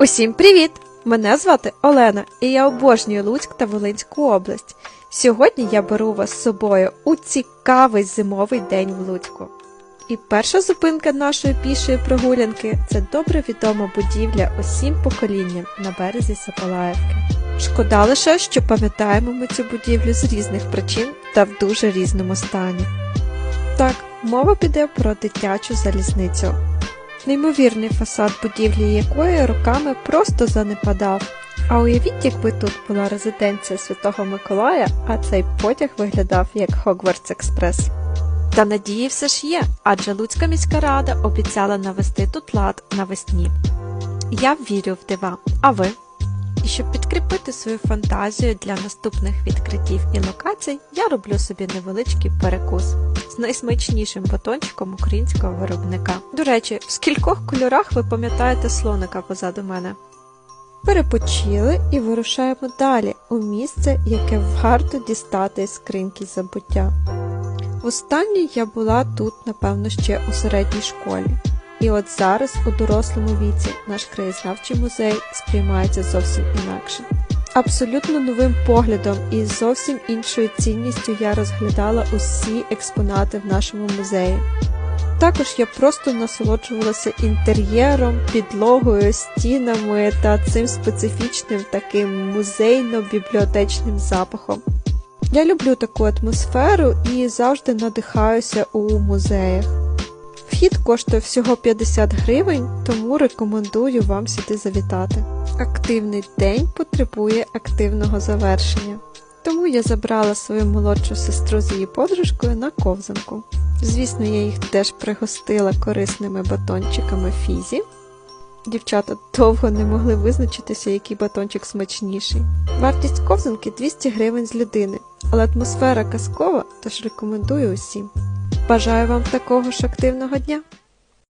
Усім привіт! Мене звати Олена, і я обожнюю Луцьк та Волинську область. Сьогодні я беру вас з собою у цікавий зимовий день в Луцьку. І перша зупинка нашої пішої прогулянки це добре відома будівля усім поколінням на березі Сапалаївки. Шкода лише, що пам'ятаємо ми цю будівлю з різних причин та в дуже різному стані. Так, мова піде про дитячу залізницю, Неймовірний фасад будівлі якої роками просто занепадав. А уявіть, якби тут була резиденція Святого Миколая, а цей потяг виглядав як Хогвартс Експрес. Та надії все ж є, адже Луцька міська рада обіцяла навести тут лад навесні. Я вірю в дива, а ви? Щоб підкріпити свою фантазію для наступних відкриттів і локацій, я роблю собі невеличкий перекус з найсмачнішим батончиком українського виробника. До речі, в скількох кольорах ви пам'ятаєте слоника позаду мене? Перепочили і вирушаємо далі у місце, яке варто дістати з скриньки забуття. Востаннє я була тут, напевно, ще у середній школі. І от зараз, у дорослому віці, наш краєзнавчий музей сприймається зовсім інакше. Абсолютно новим поглядом і зовсім іншою цінністю я розглядала усі експонати в нашому музеї. Також я просто насолоджувалася інтер'єром, підлогою, стінами та цим специфічним таким музейно-бібліотечним запахом. Я люблю таку атмосферу і завжди надихаюся у музеях. Вхід коштує всього 50 гривень, тому рекомендую вам сюди завітати. Активний день потребує активного завершення. Тому я забрала свою молодшу сестру з її подружкою на ковзанку. Звісно, я їх теж пригостила корисними батончиками фізі. Дівчата довго не могли визначитися, який батончик смачніший. Вартість ковзанки 200 гривень з людини, але атмосфера казкова, тож рекомендую усім. Бажаю вам такого ж активного дня!